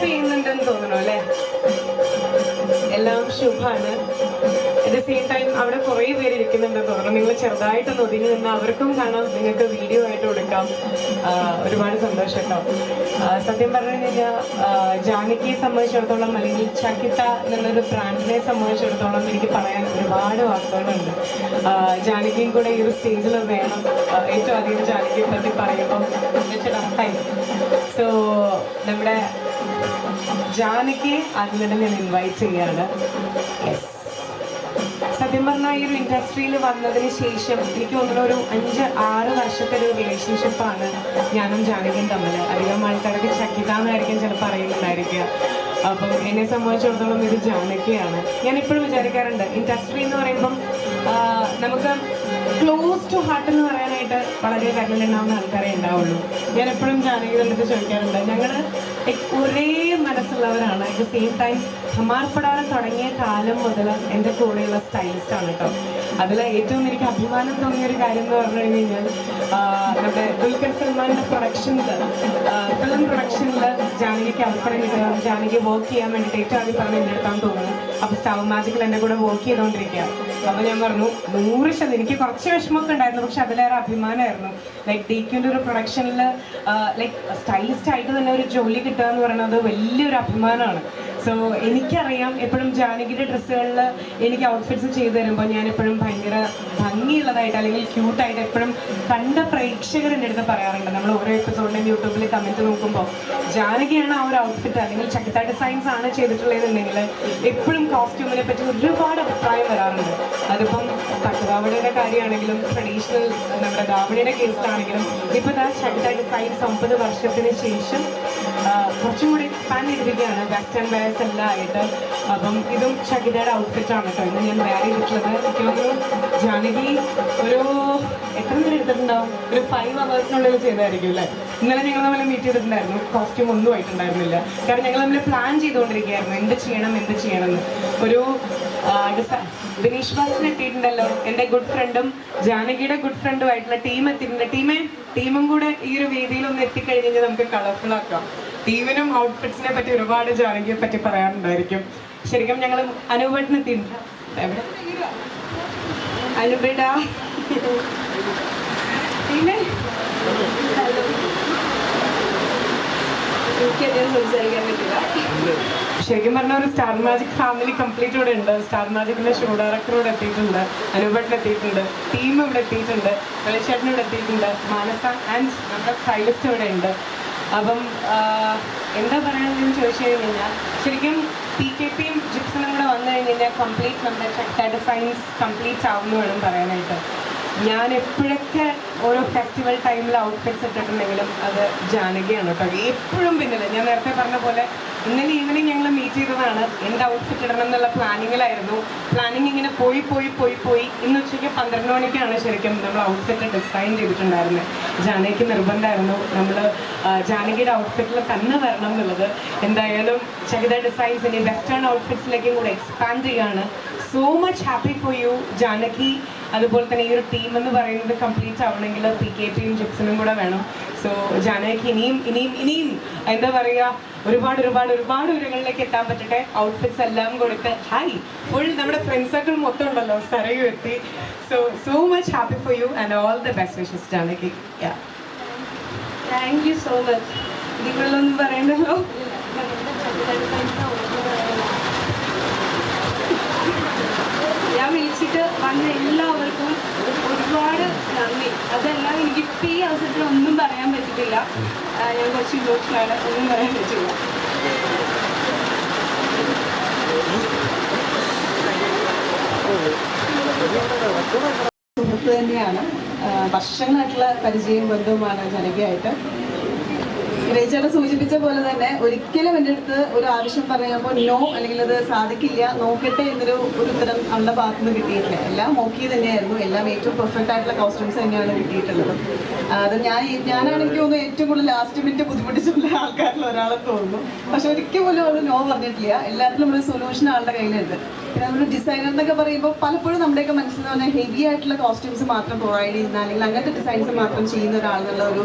പെയ്യുന്നുണ്ടെന്ന് തോന്നുന്നു അല്ലേ? എല്ലാം ശുഭാണ് അറ്റ് ദ സെയിം ടൈം അവിടെ കുറേ പേര് ഇരിക്കുന്നുണ്ടെന്ന് തോന്നുന്നു നിങ്ങൾ ചെറുതായിട്ടൊന്ന് ഒതുങ്ങി നിന്ന് അവർക്കും കാണാം. നിങ്ങൾക്ക് വീഡിയോ ആയിട്ട് കൊടുക്കാം. ഒരുപാട് സന്തോഷം കേട്ടോ സത്യം പറഞ്ഞു കഴിഞ്ഞാൽ ജാനകിയെ സംബന്ധിച്ചിടത്തോളം അല്ലെങ്കിൽ ചക്കിത്ത എന്നുള്ളൊരു ബ്രാൻഡിനെ സംബന്ധിച്ചിടത്തോളം എനിക്ക് പറയാൻ ഒരുപാട് വാക്കുകളുണ്ട്. ജാനകിയും കൂടെ ഈ ഒരു സ്റ്റേജിൽ വേണം. ഏറ്റവും അധികം ജാനകിയെ പറ്റി പറയുമ്പോൾ സോ നമ്മുടെ ജാനകിയെ അതിനിടെ ഞാൻ ഇൻവൈറ്റ് ചെയ്യാണ്. യെസ് സത്യം പറഞ്ഞാൽ ഈ ഒരു ഇൻഡസ്ട്രിയിൽ വന്നതിന് ശേഷം എനിക്ക് തോന്നുന്ന ഒരു അഞ്ച് ആറ് വർഷത്തെ ഒരു റിലേഷൻഷിപ്പാണ് ഞാനും ജാനകിയും തമ്മിൽ അധികം ആൾക്കാരൊക്കെ ചക്കിതാന്നായിരിക്കും ചിലപ്പോൾ അറിയുന്നുണ്ടായിരിക്കുക അപ്പം എന്നെ സംബന്ധിച്ചിടത്തോളം ഇത് ജാനകിയാണ്. ഞാൻ ഇപ്പോഴും വിചാരിക്കാറുണ്ട് ഇൻഡസ്ട്രി എന്ന് പറയുമ്പം നമുക്ക് ക്ലോസ് ടു ഹാർട്ട് എന്ന് പറയാനായിട്ട് വളരെ കരലുണ്ടാവുന്ന ആൾക്കാരെ ഉണ്ടാവുള്ളൂ. ഞാൻ എപ്പോഴും ജാനകി അടുത്ത് ചോദിക്കാറുണ്ട് ഞങ്ങൾ ഒരേ മനസ്സുള്ളവരാണ്. അറ്റ് ദ സെയിം ടൈം ഹമാർപ്പെടാതെ തുടങ്ങിയ കാലം മുതൽ എന്റെ കൂടെയുള്ള സ്റ്റൈലിസ്റ്റ് ആണ് കേട്ടോ അതിൽ ഏറ്റവും എനിക്ക് അഭിമാനം തോന്നിയ ഒരു കാര്യം എന്ന് പറഞ്ഞു കഴിഞ്ഞ് കഴിഞ്ഞാൽ നമ്മുടെ ദുൽഖർ സൽമാന്റെ പ്രൊഡക്ഷനിൽ ഫിലിം പ്രൊഡക്ഷനിൽ ജാനകിക്ക് അവസരം കിട്ടുക ജാനകി വർക്ക് ചെയ്യാൻ വേണ്ടിയിട്ട് അഭിപ്രായം പറഞ്ഞ് അടുത്താന്ന് തോന്നുന്നു? അപ്പോൾ സ്റ്റവ് മാജിക്കിൽ എന്റെ കൂടെ വർക്ക് ചെയ്തുകൊണ്ടിരിക്കുക അപ്പൊ ഞാൻ പറഞ്ഞു നൂറ് ശതമാനം. എനിക്ക് കുറച്ച് വിഷമമൊക്കെ ഉണ്ടായിരുന്നു പക്ഷെ അതിലേറെ അഭിമാനമായിരുന്നു. ലൈക്ക് ക്യൂന്റെ ഒരു പ്രൊഡക്ഷനിൽ ലൈക് സ്റ്റൈലിസ്റ്റ് ആയിട്ട് തന്നെ ഒരു ജോലി കിട്ടുക എന്ന് പറയുന്നത് വലിയൊരു അഭിമാനമാണ്. സോ എനിക്കറിയാം എപ്പോഴും ജാനകിയുടെ ഡ്രസ്സുകളിൽ എനിക്ക് ഔട്ട്ഫിറ്റ്സ് ചെയ്തു തരുമ്പോൾ ഞാൻ എപ്പോഴും ഭയങ്കര ഭംഗിയുള്ളതായിട്ട് അല്ലെങ്കിൽ ക്യൂട്ടായിട്ട് എപ്പോഴും കണ്ട പ്രേക്ഷകർ എന്റെ അടുത്ത് പറയാറുണ്ട്. നമ്മൾ ഓരോ എപ്പിസോഡിലും യൂട്യൂബിൽ കമന്റ് നോക്കുമ്പോൾ ജാനകിയാണ് ആ ഒരു ഔട്ട്ഫിറ്റ് അല്ലെങ്കിൽ ചക്കിത്ത ഡിസൈൻസ് ആണ് ചെയ്തിട്ടുള്ളതെന്നുണ്ടെങ്കിൽ എപ്പോഴും കോസ്റ്റ്യൂമിനെ പറ്റി ഒരുപാട് അഭിപ്രായം വരാറുണ്ട്. അതിപ്പം പട്ടുപാവടയുടെ കാര്യമാണെങ്കിലും ട്രഡീഷണൽ നമ്മുടെ ദാവണിയുടെ കേസിലാണെങ്കിലും ഇപ്പോൾ ദാ ചക്കിത്ത ഡിസൈൻസ് ഒമ്പത് വർഷത്തിന് ശേഷം ആ, കുറച്ചും കൂടി എക്സ്പാൻഡ് ചെയ്തിരിക്കുകയാണ്. വെസ്റ്റേൺ വെയർസ് എല്ലാം ആയിട്ട്. അപ്പം ഇതും ഷകിതയുടെ ഔട്ട്ഫിറ്റ് ആണ് കേട്ടോ ഇന്ന് ഞാൻ വെയർ ചെയ്തിട്ടുള്ളത്. എനിക്ക് ജാനകി ഒരു എത്ര നേരം എടുത്തിട്ടുണ്ടാവും? ഒരു ഫൈവ് അവേഴ്സിനുള്ളിൽ ചെയ്തായിരിക്കും അല്ലേ ഇന്നലെ ഞങ്ങൾ തമ്മിൽ മീറ്റ് ചെയ്തിട്ടുണ്ടായിരുന്നു. കോസ്റ്റ്യൂം ഒന്നും ആയിട്ടുണ്ടായിരുന്നില്ല. കാരണം ഞങ്ങൾ തമ്മിൽ പ്ലാൻ ചെയ്തുകൊണ്ടിരിക്കുകയായിരുന്നു. എന്ത് ചെയ്യണം എന്ത് ചെയ്യണം എന്ന് ഒരു ദിനീഷ് ബാസിന് എത്തിയിട്ടുണ്ടല്ലോ. എന്റെ ഗുഡ് ഫ്രണ്ടും ജാനകിയുടെ ഗുഡ് ഫ്രണ്ടും ആയിട്ടുള്ള ടീം എത്തിയിട്ടുണ്ട്. ടീമേ ടീമും കൂടെ ഈ ഒരു വേദിയിൽ ഒന്ന് എത്തിക്കഴിഞ്ഞ് കഴിഞ്ഞാൽ നമുക്ക് കളർഫുൾ ആക്കാം. ടീമിനും ഔട്ട്ഫിറ്റ്സിനെ പറ്റി ഒരുപാട് ജാനകിയെ പറ്റി പറയാനുണ്ടായിരിക്കും. ശരിക്കും ഞങ്ങൾ എവിടെ? അനുപേട. പിന്നെ? ശരിക്കും പറഞ്ഞ ഒരു സ്റ്റാർ മാജിക് ഫാമിലി കംപ്ലീറ്റ് ഇവിടെ ഉണ്ട്. സ്റ്റാർ മാജിക്കിന്റെ ഷോ ഡയറക്ടർ ഇവിടെ എത്തിയിട്ടുണ്ട്. അനുപേട്ടൻ എത്തിയിട്ടുണ്ട്. ടീം ഇവിടെ എത്തിയിട്ടുണ്ട്. വെളിച്ചേട്ടൻ ഇവിടെ എത്തിയിട്ടുണ്ട്. മാനസ ആൻഡ് നമ്മുടെ സ്റ്റൈലിസ്റ്റ് ഇവിടെ ഉണ്ട്. അപ്പം എന്താ പറയാനെന്ന് ചോദിച്ചു കഴിഞ്ഞ് കഴിഞ്ഞാൽ ശരിക്കും പി കെ പിയും ജിപ്സനും കൂടെ വന്നു കഴിഞ്ഞ് കഴിഞ്ഞാൽ കംപ്ലീറ്റ് നമ്മുടെ ചക്ക ഡിസൈൻസ് കംപ്ലീറ്റ് ആവുമെന്ന് വേണം പറയാനായിട്ട്. ഞാൻ എപ്പോഴൊക്കെ ഓരോ ഫെസ്റ്റിവൽ ടൈമിൽ ഔട്ട്ഫിറ്റ്സ് ഇട്ടിട്ടുണ്ടെങ്കിലും അത് ജാനകിയാണ് കേട്ടോ. എപ്പോഴും പിന്നില്ല ഞാൻ നേരത്തെ പറഞ്ഞ പോലെ ഇന്നലെ ഈവനിങ് ഞങ്ങൾ മീറ്റ് ചെയ്തതാണ്. എന്റെ ഔട്ട്ഫിറ്റ് ഇടണം എന്നുള്ള പ്ലാനിങ്ങിലായിരുന്നു പ്ലാനിങ് ഇങ്ങനെ പോയി പോയി പോയി പോയി. ഇന്ന് ഉച്ചയ്ക്ക് പന്ത്രണ്ട് മണിക്കാണ് ശരിക്കും നമ്മൾ ഔട്ട്ഫിറ്റ് ഡിസൈൻ ചെയ്തിട്ടുണ്ടായിരുന്നത് ജാനകിക്ക് നിർബന്ധമായിരുന്നു നമ്മൾ ജാനകിയുടെ ഔട്ട്ഫിറ്റിൽ തന്നെ വരണം എന്നുള്ളത്. എന്തായാലും ചകിത ഡിസൈൻസ് ഇനി വെസ്റ്റേൺ ഔട്ട്ഫിറ്റ്സിലേക്കും കൂടെ എക്സ്പാൻഡ് ചെയ്യാണ്. So much happy for you Janaki. അതുപോലെ തന്നെ ഈ ഒരു ടീം എന്ന് പറയുന്നത് കംപ്ലീറ്റ് ആവണമെങ്കിൽ പി കെ പിയും ജിപ്സിനും കൂടെ വേണം സോ ജാനകി ഇനിയും ഇനിയും ഇനിയും എന്താ പറയുക ഒരുപാട് ഒരുപാട് ഒരുപാട് ഉയരങ്ങളിലേക്ക് എത്താൻ പറ്റട്ടെ ഔട്ട്ഫിറ്റ്സ് എല്ലാം കൊടുത്ത് ഹായ് ഫുൾ നമ്മുടെ ഫ്രണ്ട്സ് സർക്കിൾ മൊത്തം ഉണ്ടല്ലോ സരയും എത്തി so so much happy for you and all the best wishes Janaki yeah thank you so much നിങ്ങളൊന്നും പറയണ്ടല്ലോ ഞാൻ വിളിച്ചിട്ട് വന്ന എല്ലാവർക്കും ഒരുപാട് നന്ദി അതെല്ലാം എനിക്ക് ഈ അവസരത്തിൽ ഒന്നും പറയാൻ പറ്റത്തില്ല ഞാൻ കുറച്ച് ഇമോഷനാണ് ഒന്നും പറയാൻ പറ്റില്ല സുഹൃത്ത് തന്നെയാണ്. വർഷങ്ങളായിട്ടുള്ള പരിചയം ബന്ധവുമാണ് ജനകയായിട്ട്. രേച്ചയുടെ സൂചിപ്പിച്ച പോലെ തന്നെ ഒരിക്കലും എന്റെ അടുത്ത് ഒരു ആവശ്യം പറയുമ്പോൾ നോ അല്ലെങ്കിൽ അത് സാധിക്കില്ല നോക്കട്ടെ എന്നൊരു ഒരു ഉത്തരം അവളുടെ ഭാഗത്തു നിന്ന് കിട്ടിയിട്ടില്ല. എല്ലാം നോക്കി തന്നെയായിരുന്നു. എല്ലാം ഏറ്റവും പെർഫെക്റ്റ് ആയിട്ടുള്ള കോസ്റ്റ്യൂംസ് തന്നെയാണ് കിട്ടിയിട്ടുള്ളത്. അത് ഞാൻ ഞാനാണ് എനിക്ക് തോന്നുന്നു ഏറ്റവും കൂടുതൽ ലാസ്റ്റ് മിനിറ്റ് ബുദ്ധിമുട്ടിച്ചുള്ള ആൾക്കാരിൽ ഒരാളെ തോന്നുന്നു. പക്ഷെ ഒരിക്കലും പോലും അവൾ നോ പറഞ്ഞിട്ടില്ല. എല്ലാത്തിലും ഒരു സൊല്യൂഷൻ ആളുടെ കയ്യിലുണ്ട്. നമ്മൾ ഡിസൈനർ എന്നൊക്കെ പറയുമ്പോൾ പലപ്പോഴും നമ്മുടെയൊക്കെ മനസ്സിൽ പറഞ്ഞാൽ ഹെവി ആയിട്ടുള്ള കോസ്റ്റ്യൂംസ് മാത്രം പ്രൊവൈഡ് ചെയ്യുന്ന അല്ലെങ്കിൽ അങ്ങനത്തെ ഡിസൈൻസ് മാത്രം ചെയ്യുന്ന ഒരാളെന്നുള്ള ഒരു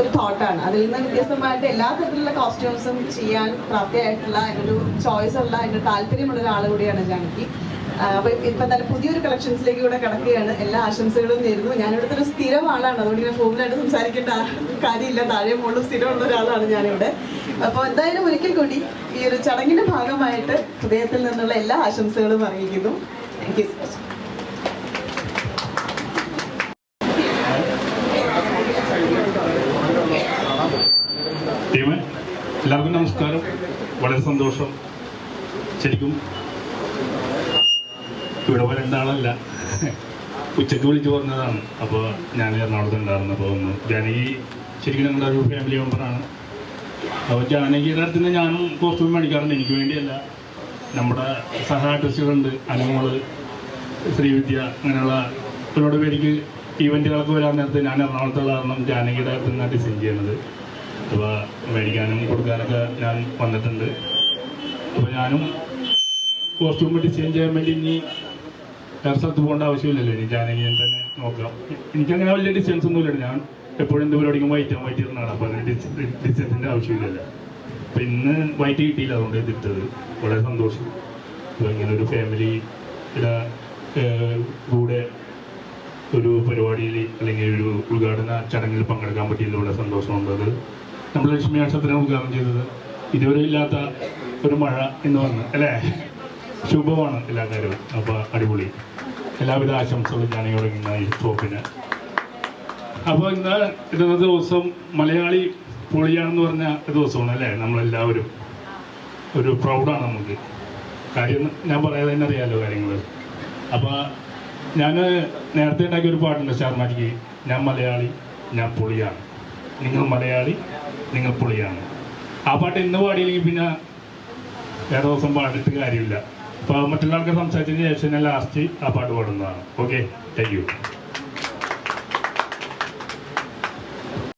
ഒരു തോട്ടാണ് അതിൽ നിന്ന് വ്യത്യസ്തമായിട്ട് എല്ലാ തരത്തിലുള്ള കോസ്റ്റ്യൂംസും ചെയ്യാൻ പ്രാപ്തിയായിട്ടുള്ള അതിനൊരു ചോയ്സ് ഉള്ള അതിന്റെ താല്പര്യമുള്ള ഒരാൾ കൂടിയാണ് ജാനകി. അപ്പൊ ഇപ്പൊ തന്നെ പുതിയൊരു കളക്ഷൻസിലേക്ക് കൂടെ കിടക്കുകയാണ്. എല്ലാ ആശംസകളും നേരുന്നു. ഞാനിവിടുത്തെ ഒരു സ്ഥിരം ആളാണ്. അതുകൊണ്ട് ഇങ്ങനെ ഫോമിലായിട്ട് സംസാരിക്കേണ്ട കാര്യമില്ല. താഴെ മുകളിലും സ്ഥിരമുള്ള ഒരാളാണ് ഞാനിവിടെ. അപ്പോൾ എന്തായാലും ഒരിക്കൽ കൂടി ഈ ഒരു ചടങ്ങിന്റെ ഭാഗമായിട്ട് ഹൃദയത്തിൽ നിന്നുള്ള എല്ലാ ആശംസകളും അറിയിക്കുന്നു. താങ്ക് യു എല്ലാവർക്കും നമസ്കാരം. വളരെ സന്തോഷം. ശരിക്കും ഇവിടെ വരേണ്ട ആളല്ല ഉച്ചയ്ക്ക് വിളിച്ചു പറഞ്ഞതാണ്. അപ്പോൾ ഞാൻ എറണാകുളത്ത് ഉണ്ടായിരുന്നു. അപ്പോൾ ഒന്ന് ജാനകി ശരിക്കും ഞങ്ങളുടെ ഒരു ഫാമിലി മെമ്പറാണ് അപ്പോൾ ജാനകിയുടെ അടുത്ത് നിന്ന് ഞാനും കോസ്റ്റ്യൂം മേടിക്കാറുണ്ട്. എനിക്ക് വേണ്ടിയല്ല. നമ്മുടെ സഹ ആർട്ടിസ്റ്റുകളുണ്ട് അനുമോൾ ശ്രീവിദ്യ അങ്ങനെയുള്ള ഒരുപാട് പേർക്ക് ഈവന്റുകളൊക്കെ വരാൻ നേരത്ത് ഞാൻ എറണാകുളത്തുള്ള കാരണം ജാനകിയുടെ അടുത്ത് നിന്നാണ് ഡിസൈൻ ചെയ്യുന്നത്. അപ്പോൾ മേടിക്കാനും കൊടുക്കാനൊക്കെ ഞാൻ വന്നിട്ടുണ്ട്. അപ്പോൾ ഞാനും കോസ്റ്റ്യൂം ഡിസൈൻ ചെയ്യാൻ വേണ്ടി ഇനി വേറെ സ്ഥലത്ത് പോകേണ്ട ആവശ്യമില്ലല്ലോ. ഇനി ജാനകിയെ തന്നെ നോക്കാം. എനിക്കങ്ങനെ വലിയ ഡിസ്റ്റൻസ് ഒന്നുമില്ല ഞാൻ എപ്പോഴും എന്ത് പരിപാടിക്കും വൈറ്റ് വൈറ്റ് ഇരുന്നാണ്. അപ്പോൾ അതിന് ഡിസ്റ്റൻസിന്റെ ആവശ്യമില്ലല്ലോ. അപ്പം ഇന്ന് വൈറ്റ് കിട്ടിയില്ല. അതുകൊണ്ട് ഇത് ഇട്ടത് വളരെ സന്തോഷം. അപ്പോൾ ഇങ്ങനെ ഒരു ഫാമിലി കൂടെ ഒരു പരിപാടിയിൽ അല്ലെങ്കിൽ ഒരു ഉദ്ഘാടന ചടങ്ങിൽ പങ്കെടുക്കാൻ പറ്റിയതിൽ വളരെ സന്തോഷമുണ്ട്. നമ്മൾ ലക്ഷ്മി നക്ഷത്രം ഉദ്ഘാടനം ചെയ്തത് ഇതുവരെ ഇല്ലാത്ത ഒരു മഴ എന്ന് പറഞ്ഞു. അല്ലേ? ശുഭമാണ് എല്ലാ കാര്യവും അപ്പോൾ അടിപൊളി. എല്ലാവിധ ആശംസകളും ഞാൻ തുടങ്ങുന്ന ഈ ഷോപ്പിന് അപ്പോൾ ഇന്ന് ഇന്നത്തെ ദിവസം മലയാളി പൊളിയാണെന്ന് പറഞ്ഞ ദിവസമാണ് അല്ലേ? നമ്മളെല്ലാവരും. ഒരു പ്രൗഡാണ് നമുക്ക്. കാര്യം ഞാൻ പറയാതെ തന്നെ അറിയാലോ കാര്യങ്ങൾ അപ്പോൾ ഞാൻ നേരത്തെ ഉണ്ടാക്കിയ ഒരു പാട്ടുണ്ട് ശർമ്മയ്ക്ക് ഞാൻ മലയാളി ഞാൻ പൊളിയാണ്. നിങ്ങൾ മലയാളി നിങ്ങൾ പൊളിയാണ്. ആ പാട്ട് ഇന്ന് പാടിയില്ലെങ്കിൽ പിന്നെ വേറെ ദിവസം പാടിയിട്ട് കാര്യമില്ല. അപ്പോൾ മറ്റുള്ളവർക്ക് സംസാരിച്ചതിന് ശേഷം ലാസ്റ്റ് ആ പാട്ട് പാടുന്നതാണ്. Okay thank